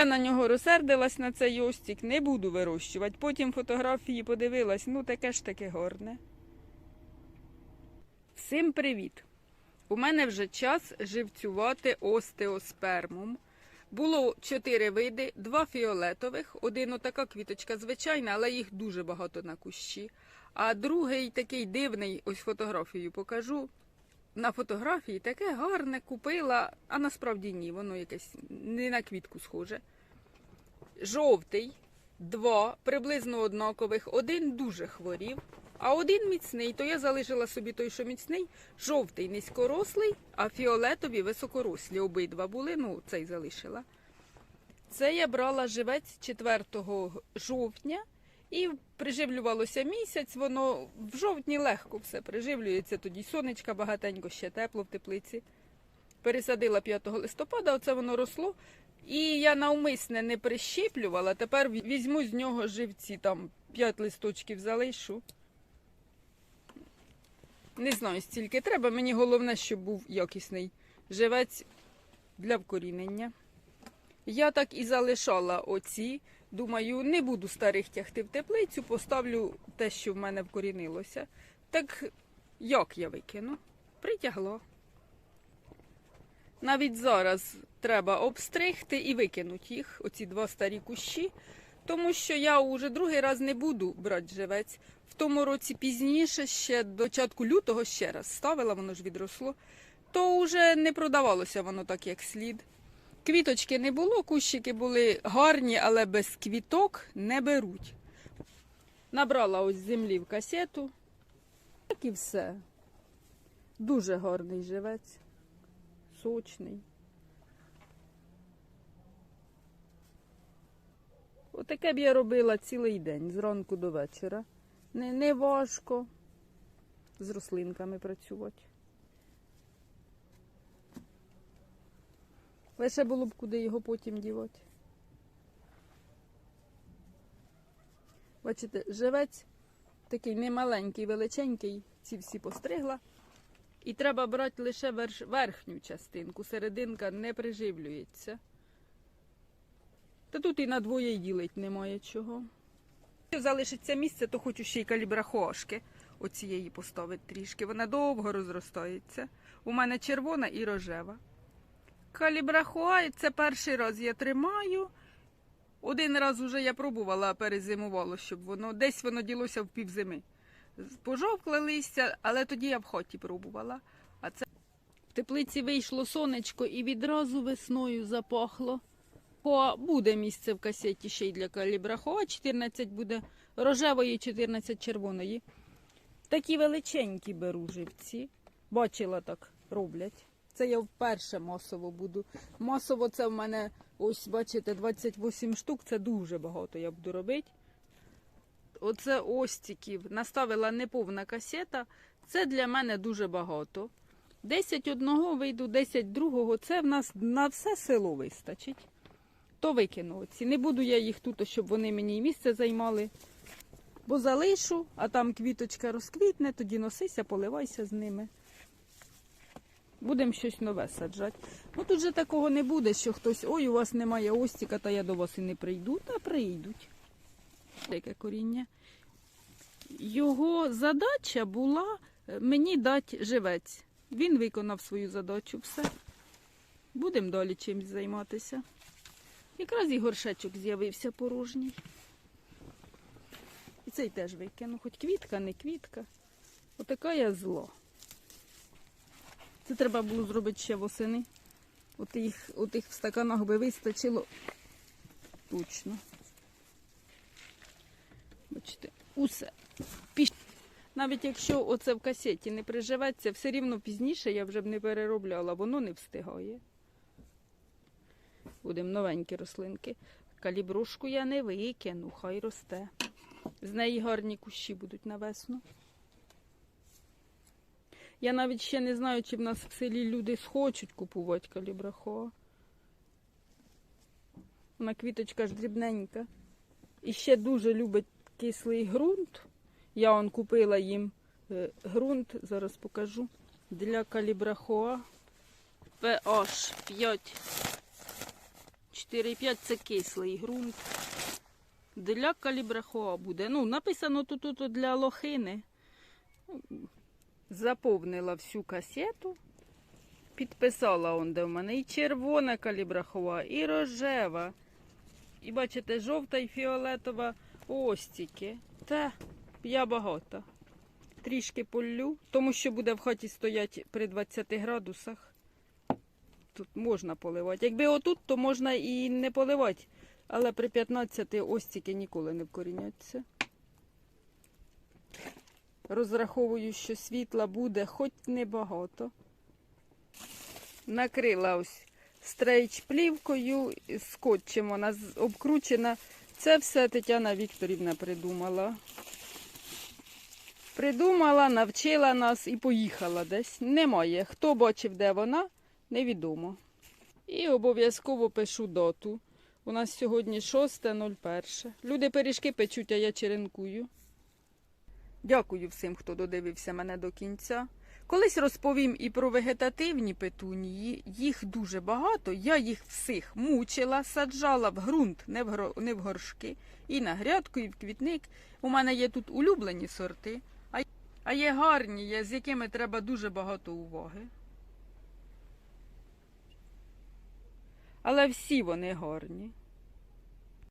Я на нього розсердилась на цей остік, не буду вирощувати. Потім фотографії подивилась, ну таке ж таке гарне. Всім привіт! У мене вже час живцювати остеоспермум. Було чотири види, два фіолетових, один отака квіточка звичайна, але їх дуже багато на кущі. А другий такий дивний, ось фотографію покажу. На фотографії таке гарне купила, а насправді ні, воно якесь не на квітку схоже. Жовтий, два, приблизно однакових. Один дуже хворів, а один міцний. То я залишила собі той, що міцний. Жовтий низькорослий, а фіолетові високорослі обидва були. Ну, цей залишила. Це я брала живець 4 жовтня і приживлювалося місяць. Воно в жовтні легко все приживлюється. Тоді сонечка багатенько, ще тепло в теплиці. Пересадила 5 листопада, оце воно росло. І я навмисне не прищіплювала. Тепер візьму з нього живці, там 5 листочків залишу. Не знаю, стільки треба. Мені головне, щоб був якісний живець для вкорінення. Я так і залишала оці. Думаю, не буду старих тягти в теплицю, поставлю те, що в мене вкорінилося. Так як я викину? Притягло. Навіть зараз треба обстригти і викинути їх, оці два старі кущі, тому що я уже другий раз не буду брати живець. В тому році пізніше, ще до початку лютого ще раз ставила, воно ж відросло, то вже не продавалося воно так, як слід. Квіточки не було, кущики були гарні, але без квіток не беруть. Набрала ось землі в касету. Так і все. Дуже гарний живець, сочний. Отаке б я робила цілий день, зранку до вечора. Не, не важко з рослинками працювати. Лише було б куди його потім дівати. Бачите, живець такий немаленький, величенький, ці всі постригла. І треба брати лише верхню частинку, серединка не приживлюється. Та тут і на двоє ділить немає чого. Якщо залишиться місце, то хочу ще й калібрахошки оцієї поставити трішки. Вона довго розростається. У мене червона і рожева. Калібрахуа, це перший раз я тримаю. Один раз уже я пробувала, перезимувало, щоб воно десь воно ділося в півзими. Пожовкле листя, але тоді я в хаті пробувала. А це в теплиці вийшло сонечко і відразу весною запахло. О, буде місце в касеті ще й для калібрахоа. 14 буде рожевої, 14 червоної. Такі величенькі беру живці. Бачила так роблять. Це я вперше масово буду. Масово це в мене, ось бачите, 28 штук, це дуже багато я буду робити. Оце остіків. Наставила неповна касета. Це для мене дуже багато. 10 одного вийду, 10 другого. Це в нас на все село вистачить. То викину оці. Не буду я їх тут, щоб вони мені місце займали. Бо залишу, а там квіточка розквітне, тоді носися, поливайся з ними. Будемо щось нове саджати. Ну тут же такого не буде, що хтось, ой, у вас немає остіка, та я до вас і не прийду. Та прийдуть. Таке коріння. Його задача була е, мені дати живець. Він виконав свою задачу. Все. Будемо далі чимось займатися. Якраз і горшечок з'явився порожній. І цей теж викину. Хоч квітка, не квітка. Отака я зло. Це треба було зробити ще восени. От їх, от їх в стаканах би вистачило точно. Бачите, усе. Піш... Навіть якщо оце в касеті не приживеться, все рівно пізніше я вже б не переробляла, воно не встигає. Будемо новенькі рослинки. Калібрушку я не викину, хай росте. З неї гарні кущі будуть на весну. Я навіть ще не знаю, чи в нас в селі люди схочуть купувати калібрахоа. Вона квіточка ж дрібненька. І ще дуже любить кислий ґрунт. Я он купила їм е, ґрунт, зараз покажу, для калібрахоа. PH 5 4,5 це кислий ґрунт. Для калібрахоа буде. Ну, написано тут, тут для лохини. Заповнила всю касету. Підписала он, де в мене і червона калібрахова, і рожева. І бачите, жовта і фіолетова остіки. Та я багата. Трішки полю, тому що буде в хаті стояти при 20 градусах. Тут можна поливати. Якби отут, то можна і не поливати. Але при 15 остіки ніколи не вкоріняться. Розраховую, що світла буде хоч небагато. Накрила ось стрейч плівкою, скотчем вона обкручена. Це все Тетяна Вікторівна придумала. Придумала, навчила нас і поїхала десь. Немає. Хто бачив, де вона, невідомо. І обов'язково пишу дату. У нас сьогодні 6.01. Люди пиріжки печуть, а я черенкую. Дякую всім, хто додивився мене до кінця. Колись розповім і про вегетативні петунії. Їх дуже багато. Я їх всіх мучила, саджала в ґрунт, не в, гро- не в горшки, і на грядку, і в квітник. У мене є тут улюблені сорти, а, є гарні, є, з якими треба дуже багато уваги. Але всі вони гарні.